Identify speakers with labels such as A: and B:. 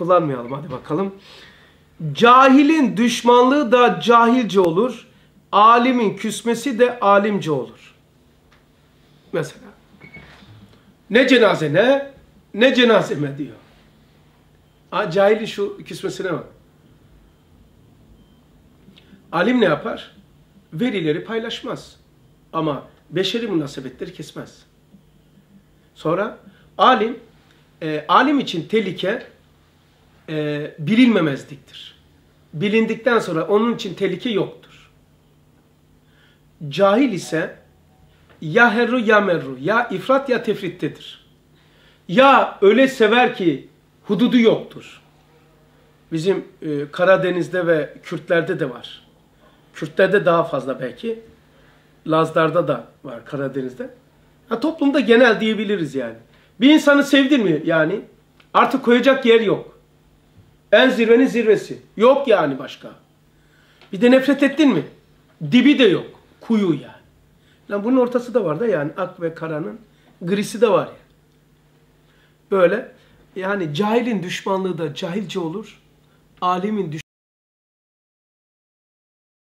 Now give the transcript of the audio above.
A: kullanmayalım hadi bakalım. Cahilin düşmanlığı da cahilce olur. Alimin küsmesi de alimce olur. Mesela. Ne cenaze ne? Ne cenazeme diyor. Ha, cahilin şu küsmesine bak. Alim ne yapar? Verileri paylaşmaz. Ama beşeri münasebetleri kesmez. Sonra alim, e, alim için tehlike e, bilinmemezliktir. Bilindikten sonra onun için tehlike yoktur. Cahil ise ya herru ya merru, ya ifrat ya tefrittedir. Ya öyle sever ki hududu yoktur. Bizim e, Karadeniz'de ve Kürtlerde de var. Kürtlerde daha fazla belki. Lazlarda da var Karadeniz'de. Ha, toplumda genel diyebiliriz yani. Bir insanı sevdin mi yani? Artık koyacak yer yok. En zirvenin zirvesi. Yok yani başka. Bir de nefret ettin mi? Dibi de yok. Kuyu yani. Lan bunun ortası da var da yani ak ve karanın grisi de var yani. Böyle yani cahilin düşmanlığı da cahilce olur. Alimin